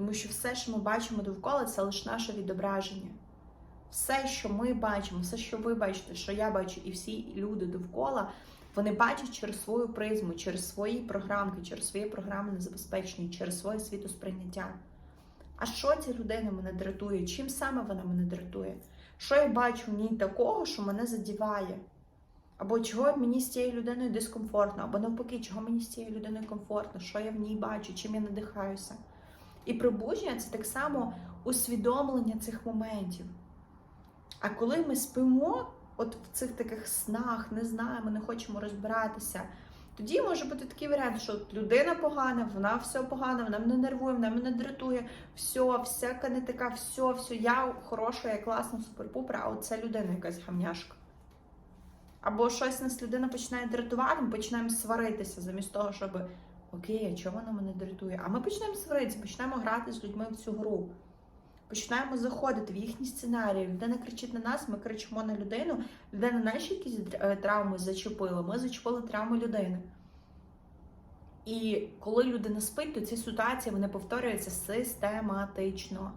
Тому що все, що ми бачимо довкола, це лише наше відображення. Все, що ми бачимо, все, що ви бачите, що я бачу, і всі люди довкола, вони бачать через свою призму, через свої програмки, через свої програмне забезпечення, через своє світосприйняття. А що ця людина мене дратує? Чим саме вона мене дратує? Що я бачу в ній такого, що мене задіває? Або чого мені з цією людиною дискомфортно, або навпаки, чого мені з цією людиною комфортно, що я в ній бачу, чим я надихаюся. І пробудження це так само усвідомлення цих моментів. А коли ми спимо, от в цих таких снах, не знаємо, не хочемо розбиратися, тоді може бути такий варіант, що людина погана, вона все погана, вона мене нервує, вона мене дратує, все, всяка не така, все, все, я хороша, я класна, супер-пупер, а от ця людина якась гамняшка. Або щось нас людина починає дратувати, ми починаємо сваритися замість того, щоб окей, а чого вона мене дратує? А ми почнемо сваритися, почнемо грати з людьми в цю гру. Починаємо заходити в їхні сценарії. Людина кричить на нас, ми кричимо на людину. Людина наші якісь е, травми зачепила, ми зачепили травми людини. І коли людина спить, то ці ситуації вони повторюються систематично.